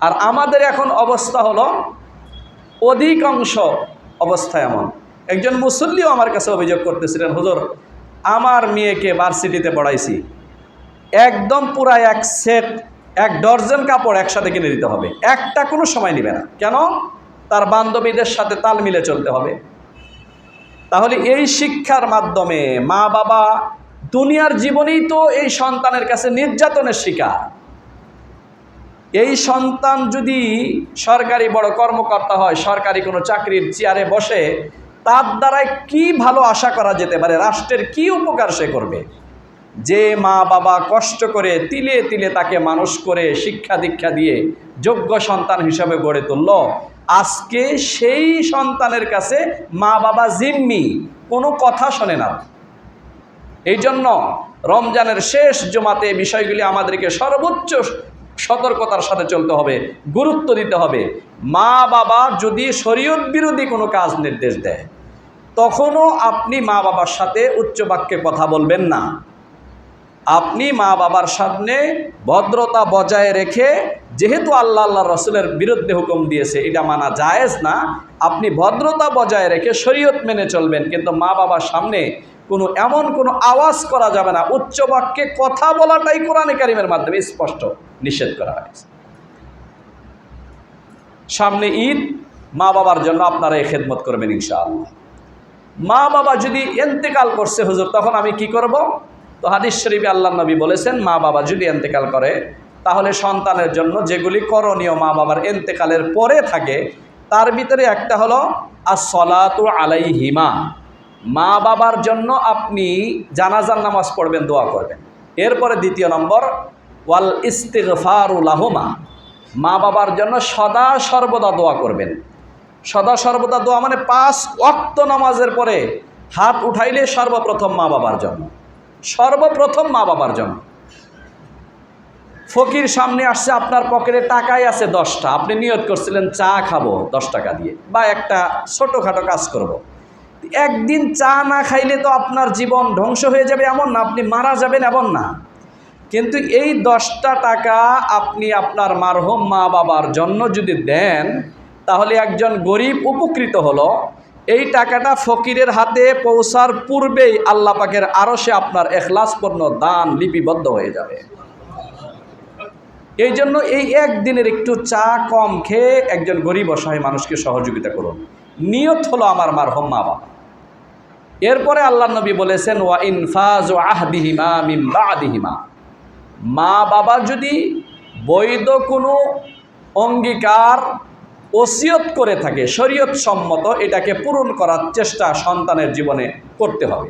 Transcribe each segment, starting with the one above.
আর আমাদের এখন অবস্থা হলো অধিকাংশ অবস্থা এমন। একজন মুসল্লিও আমার কাছে অভিযোগ করতেছিলেন, হুজুর, আমার মেয়েকে ভার্সিটিতে পড়াইছি। একদম পুরা এক সেট এক ডর্জন কাপড় একসাথে কিনে দিতে হবে। একটা কোনো সময় নেবে না। কেন? তার বান্ধবীদের সাথে তাল মিলে চলতে হবে। তাহলে এই শিক্ষার মাধ্যমে মা বাবা দুনিয়ার জীবনেই তো এই সন্তানের কাছে নির্যাতনের শিকার। এই সন্তান যদি সরকারি বড় কর্মকর্তা হয়, সরকারি কোনো চাকরির চেয়ারে বসে, তার দ্বারাই কি ভালো আশা করা যেতে পারে? রাষ্ট্রের কি উপকার সে করবে? যে মা বাবা কষ্ট করে তিলে তিলে তাকে মানুষ করে শিক্ষা দীক্ষা দিয়ে যোগ্য সন্তান হিসাবে গড়ে তুলল, আজকে সেই সন্তানের কাছে মা বাবা জিম্মি, কোনো কথা শোনে না। এই জন্য রমজানের শেষ জমাতে বিষয়গুলি আমাদেরকে সর্বোচ্চ সতর্কতার সাথে চলতে হবে, গুরুত্ব দিতে হবে। মা বাবা যদি শরীয়ত বিরোধী কোনো কাজ নির্দেশ দেয়, তখনও আপনি মা বাবার সাথে উচ্চ বাক্যে কথা বলবেন না। আপনি মা বাবার সামনে ভদ্রতা বজায় রেখে, যেহেতু আল্লাহ আল্লাহ রসুলের বিরুদ্ধে হুকুম দিয়েছে, এটা মানা জায়েজ না, আপনি ভদ্রতা বজায় রেখে শরীয়ত মেনে চলবেন, কিন্তু মা বাবার সামনে কোনো এমন কোনো আওয়াজ করা যাবে না। উচ্চ বাক্যে কথা বলাটাই কোরআনে কারিমের মাধ্যমে স্পষ্ট, নিষেধ করা হয়েছে। সামনে ঈদ, মা বাবার জন্য আপনারা এই খেদমত করবেন ইনশাআল্লাহ। মা বাবা যদি এন্তেকাল করছে হুজুর, তখন আমি কি করব? তো হাদিস শরীফে আল্লাহ নবী বলেছেন, মা বাবা যদি এন্তেকাল করে, তাহলে সন্তানের জন্য যেগুলি করণীয় মা বাবার এন্তেকালের পরে থাকে, তার ভিতরে একটা হলো আসলাতু আলাইহিমা। মা বাবার জন্য আপনি জানাজার নামাজ পড়বেন, দোয়া করবেন। এরপরে দ্বিতীয় নম্বর, ওয়াল ইস্তিগফারুলাহুমা মা বাবার জন্য সদা সর্বদা দোয়া করবেন। সদা সর্বদা দোয়া মানে পাঁচ অক্ত নামাজের পরে হাত উঠাইলে সর্বপ্রথম মা বাবার জন্য সর্বপ্রথম মা বাবার জন্য ফকির সামনে আসছে, আপনার পকেটে টাকাই আছে দশটা। আপনি নিয়ত করছিলেন, চা খাব দশ টাকা দিয়ে, বা একটা ছোটোখাটো কাজ করব। একদিন চা না খাইলে তো আপনার জীবন ধ্বংস হয়ে যাবে এমন না, আপনি মারা যাবেন এমন না। কিন্তু এই দশটা টাকা আপনি আপনার মারহম মা বাবার জন্য যদি দেন, তাহলে একজন গরিব উপকৃত হলো। এই টাকাটা ফকিরের হাতে পৌঁছার পূর্বেই আল্লাহ পাকের আরও সে আপনার এখলাসপূর্ণ দান লিপিবদ্ধ হয়ে যাবে। এই জন্য এই একদিনের একটু চা কম খেয়ে একজন গরিব অসহায় মানুষকে সহযোগিতা করুন। নিয়ত হলো আমার মারহম মা বাবা। এরপরে আল্লাহ নবী বলেছেন, ওয়া ইনফাজ আহদিহিমা মিম্বা বাদিহিমা। মা বাবা যদি বৈধ কোনো অঙ্গীকার, ওসিয়ত করে থাকে শরীয়ত সম্মত এটাকে পূরণ করার চেষ্টা সন্তানের জীবনে করতে হবে।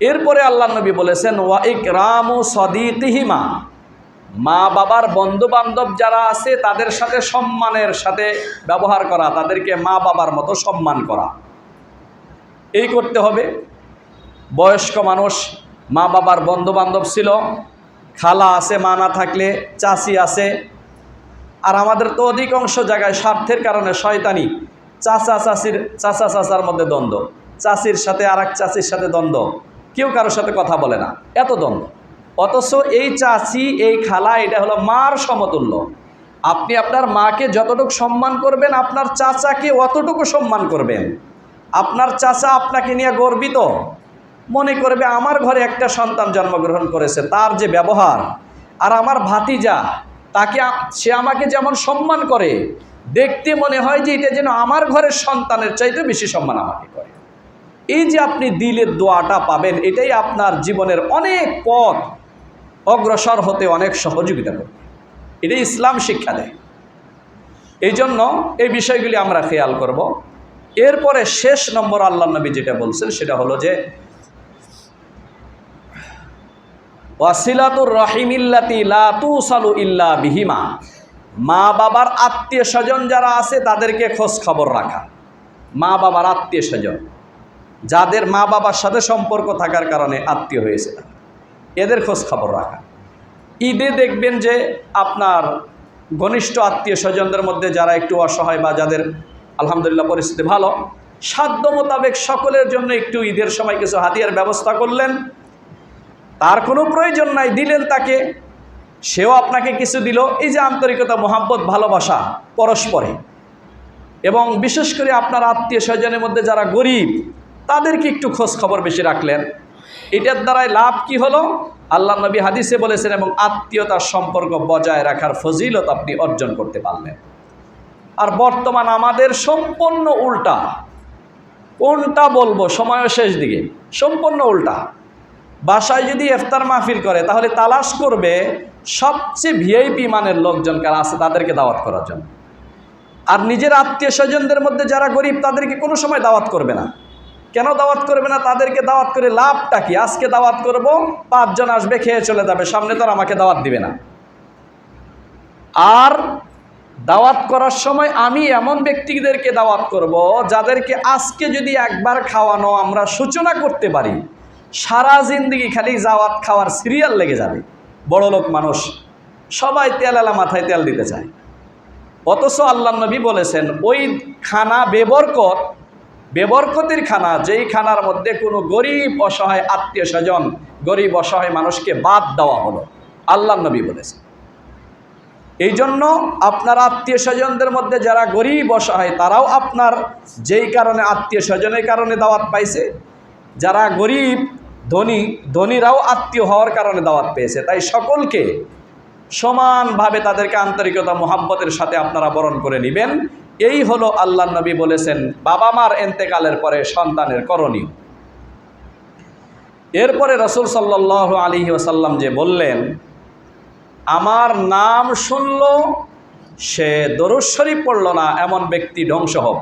এরপরে আল্লাহ নবী বলেছেন, ওয়া ইকরামু সদিতিহিমা মা বাবার বন্ধু বান্ধব যারা আছে, তাদের সাথে সম্মানের সাথে ব্যবহার করা, তাদেরকে মা বাবার মতো সম্মান করা। এই করতে হবে। বয়স্ক মানুষ, মা বাবার বন্ধু বান্ধব ছিল, খালা আছে, মা না থাকলে চাষি আছে। আর আমাদের তো অধিকাংশ জায়গায় স্বার্থের কারণে শয়তানি। চাচা চাষির চাচা চাচার মধ্যে দ্বন্দ্ব। চাষির সাথে আর এক চাষির সাথে দ্বন্দ্ব। কেউ কারোর সাথে কথা বলে না। এত দ্বন্দ্ব। অথচ এই চাচি এই খালা, এটা হলো মার সমতুল্য। আপনি আপনার মাকে যতটুকু সম্মান করবেন, আপনার চাচাকে অতটুকু সম্মান করবেন। আপনার চাচা আপনাকে নিয়ে গর্বিত। মনে করবে আমার ঘরে একটা সন্তান জন্মগ্রহণ করেছে, তার যে ব্যবহার। আর আমার ভাতিজা, তাকে সে আমাকে যেমন সম্মান করে, দেখতে মনে হয় যে এটা যেন আমার ঘরের সন্তানের চাইতে বেশি সম্মান আমাকে করে। এই যে আপনি দিলের দোয়াটা পাবেন, এটাই আপনার জীবনের অনেক পথ অগ্রসর হতে অনেক সহযোগিতা করবে। এটাই ইসলাম শিক্ষা দেয়। এই জন্য এই বিষয়গুলি আমরা খেয়াল করব। এরপরে শেষ নম্বর আল্লাহ নবী যেটা বলছেন, সেটা হলো যে, ওয়াসিলাতুর রহিমিল্লাতি লা তুসালু ইল্লা বিহিমা। মা বাবার আত্মীয় স্বজন যারা আছে, তাদেরকে খোঁজ খবর রাখা। মা বাবার আত্মীয় স্বজন, যাদের মা বাবার সাথে সম্পর্ক থাকার কারণে আত্মীয় হয়েছে এদের খোঁজ খবর রাখা। ঈদে দেখবেন যে, আপনার ঘনিষ্ঠ আত্মীয় স্বজনদের মধ্যে যারা একটু অসহায় বা যাদের আলহামদুলিল্লাহ, পরিস্থিতি ভালো। সাধ্য মোতাবেক সকলের জন্য একটু ঈদের সময় কিছু হাতিয়ার ব্যবস্থা করলেন। তার কোনো প্রয়োজন নাই, দিলেন তাকে। সেও আপনাকে কিছু দিল। এই যে আন্তরিকতা, মোহাব্বত, ভালোবাসা পরস্পরে। এবং বিশেষ করে আপনার আত্মীয় স্বজনের মধ্যে যারা গরিব, তাদেরকে একটু খোঁজ খবর বেশি রাখলেন। এটার দ্বারাই লাভ কি হলো? আল্লাহ নবী হাদিসে বলেছেন, এবং আত্মীয়তার সম্পর্ক বজায় রাখার ফজিলত আপনি অর্জন করতে পারলেন। আর বর্তমান আমাদের সম্পূর্ণ উল্টা। কোনটা বলব? সময়ের শেষ দিকে। সম্পূর্ণ উল্টা। বাসায় যদি ইফতার মাহফিল করে, তাহলে তালাশ করবে সবচেয়ে ভিআইপি মানের লোকজন কারা আছে তাদেরকে দাওয়াত করার জন্য। আর নিজের আত্মীয় স্বজনদের মধ্যে যারা গরিব, তাদেরকে কোনো সময় দাওয়াত করবে না। কেন দাওয়াত করবে না? তাদেরকে দাওয়াত করে লাভটা কি? আজকে দাওয়াত করব, পাঁচজন আসবে, খেয়ে চলে যাবে, সামনে তো আর আমাকে দাওয়াত দিবে না। আর দাওয়াত করার সময় আমি এমন ব্যক্তিদেরকে দাওয়াত করব যাদেরকে আজকে যদি একবার খাওয়ানো আমরা সূচনা করতে পারি, সারা জিন্দিগি খালি জাওয়াত খাওয়ার সিরিয়াল লেগে যাবে। বড় লোক মানুষ, সবাই তেলালা মাথায় তেল দিতে চায়। অথচ আল্লাহ নবী বলেছেন, ওই খানা বেবরকত, বেবরকতের খানা, যেই খানার মধ্যে কোনো গরিব অসহায় আত্মীয় স্বজন, গরিব অসহায় মানুষকে বাদ দেওয়া হলো। আল্লাহ নবী বলেছেন। এই জন্য আপনার আত্মীয় স্বজনদের মধ্যে যারা গরিব অসহায়, তারাও আপনার যেই কারণে আত্মীয় স্বজনের কারণে দাওয়াত পাইছে, যারা গরিব, ধনী, ধনীরাও আত্মীয় হওয়ার কারণে দাওয়াত পেয়েছে। তাই সকলকে সমানভাবে তাদেরকে আন্তরিকতা, মোহাব্বতের সাথে আপনারা বরণ করে নেবেন। এই হলো আল্লাহ নবী বলেছেন, বাবা মার এন্তেকালের পরে সন্তানের করণীয়। এরপরে রসুল সাল্লাহ আলী ওসাল্লাম যে বললেন আমার নাম শুনল, সে দরুদ শরীফ পড়ল না, এমন ব্যক্তি ধ্বংস হোক।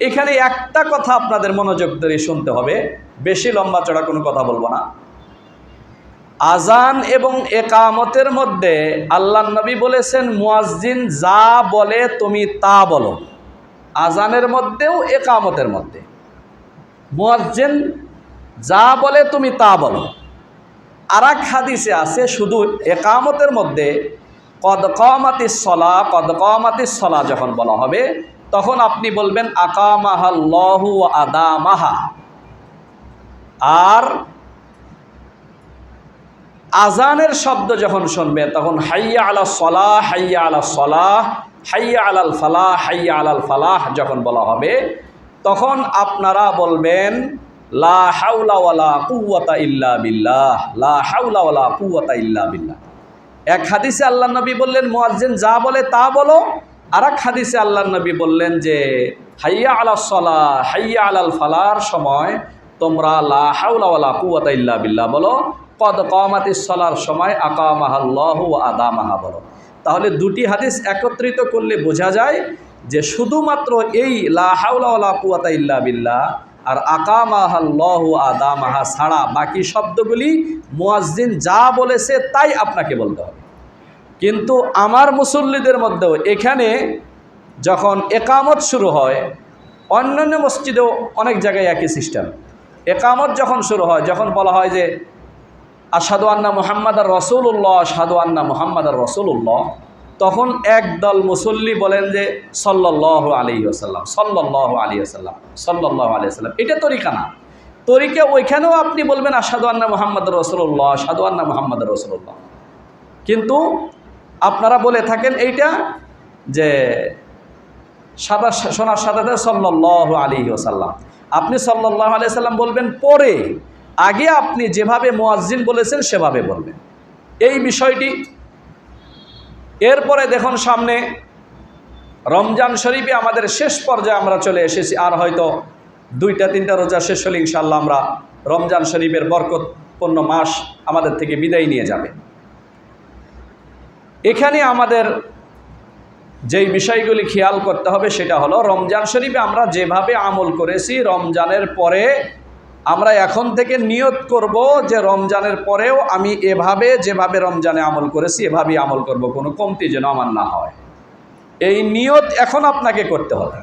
এখানে একটা কথা আপনাদের মনোযোগ ধরে শুনতে হবে, বেশি লম্বা চড়া কোনো কথা বলব না। আজান এবং একামতের মধ্যে আল্লাহ নবী বলেছেন, মুয়াজ্জিন যা বলে তুমি তা বলো। আজানের মধ্যেও একামতের মধ্যে। মুয়াজ্জিন যা বলে তুমি তা বলো। আর এক হাদিসে আছে, শুধু একামতের মধ্যে কদকমাতি সলা কদকমাতি সলা যখন বলা হবে, তখন আপনি বলবেন আকামাহা আকামাহাল্লাহু আদামাহা আর আজানের শব্দ যখন শুনবে, তখন হাইয়া আলা সলাহ হাইয়া আলা সলাহ হাইয়া আলাল ফালাহ হাইয়া আলাল ফালাহ যখন বলা হবে, তখন আপনারা বলবেন লা হাউলা ওয়ালা কুওয়াতা ইল্লা বিল্লাহ। লা হাউলা ওয়ালা কুওয়াতা ইল্লা বিল্লাহ। এক হাদিসে আল্লাহ নবী বললেন, মুয়াজ্জিন যা বলে তা বলো। আর এক হাদিসে আল্লাহ নবী বললেন যে, হাইয়া আলা সলা, হাইয়া আলাল ফালার সময় তোমরা লা হাউলা ওয়ালা কুওয়াতা ইল্লা বিল্লাহ বলো। কদ কমাতি সলার সময় আকামাহাল্লাহ আদামাহা বলো। তাহলে দুটি হাদিস একত্রিত করলে বোঝা যায় যে, শুধুমাত্র এই লা হাউলা ওয়ালা কুওয়াতা ইল্লা বিল্লাহ আর আকামাহাল্লাহ আদামাহা ছাড়া বাকি শব্দগুলি মুয়াজ্জিন যা বলেছে তাই আপনাকে বলতে হবে। কিন্তু আমার মুসল্লিদের মধ্যেও এখানে যখন একামত শুরু হয়, অন্যান্য মসজিদেও অনেক জায়গায় একই সিস্টেম। একামত যখন শুরু হয়, যখন বলা হয় যে আসাদু আন্না মোহাম্মদ আর রসুল্লাহ সাদু আন্না মোহাম্মদ আর রসুল্লাহ তখন একদল মুসল্লি বলেন যে সল্লাহ আলী আসাল্লাম সল্লাহ আলী আসাল্লাম সল্লাহ আলী আসাল্লাম এটা তরিকা না। তরিকা ওইখানেও আপনি বলবেন আসাদু আন্না মোহাম্মদ রসুল্লাহ সাদু আন্না মোহাম্মদ রসুল্লাহ কিন্তু আপনারা বলে থাকেন এইটা যে, সাদা সোনার সাথে সল্লাহ আলী ওসাল্লাম আপনি সল্লাহ আলি সাল্লাম বলবেন পরে, আগে আপনি যেভাবে মোয়াজ্জিন বলেছেন সেভাবে বলবেন। এই বিষয়টি এরপরে দেখুন সামনে, রমজান শরীফে আমাদের শেষ পর্যায়ে আমরা চলে এসেছি, আর হয়তো দুইটা, তিনটা রোজা শেষ হলে ইনশাল্লাহ আমরা রমজান শরীফের বরকতপূর্ণ মাস আমাদের থেকে বিদায় নিয়ে যাবে। এখানে আমাদের যেই বিষয়গুলি খেয়াল করতে হবে সেটা হলো, রমজান শরীফে আমরা যেভাবে আমল করেছি, রমজানের পরে আমরা এখন থেকে নিয়ত করব যে রমজানের পরেও আমি এভাবে, যেভাবে রমজানে আমল করেছি, এভাবেই আমল করব। কোনো কমতি যেন আমার না হয়। এই নিয়ত এখন আপনাকে করতে হবে।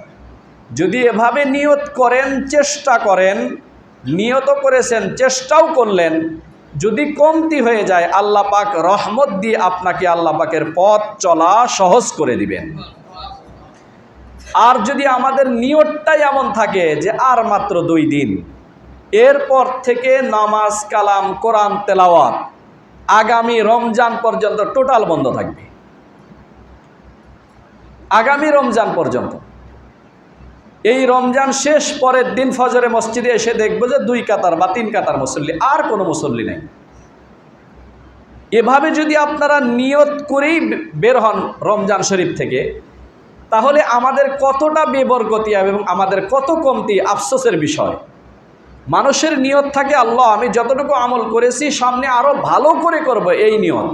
যদি এভাবে নিয়ত করেন, চেষ্টা করেন নিয়ত করেছেন, চেষ্টাও করলেন, যদি কমতি হয়ে যায়, আল্লাহ পাক রহমত দিয়ে আপনাকে আল্লাহ পাকের পথ চলা সহজ করে দিবেন। আর যদি আমাদের নিয়তটাই এমন থাকে যে আর মাত্র দুই দিন এরপর থেকে নামাজ, কালাম, কোরআন, তেলাওয়াত, আগামী রমজান পর্যন্ত টোটাল বন্ধ থাকবে। আগামী রমজান পর্যন্ত। এই রমজান শেষ পরের দিন ফজরে মসজিদে এসে দেখব যে দুই কাতার বা তিন কাতার মুসল্লি, আর কোনো মুসল্লি নেই। এভাবে যদি আপনারা নিয়ত করেই বের হন রমজান শরীফ থেকে, তাহলে আমাদের কতটা বেবরগতি এবং আমাদের কত কমতি আফসোসের বিষয়। মানুষের নিয়ত থাকে, আল্লাহ, আমি যতটুকু আমল করেছি, সামনে আরও ভালো করে করব এই নিয়ত।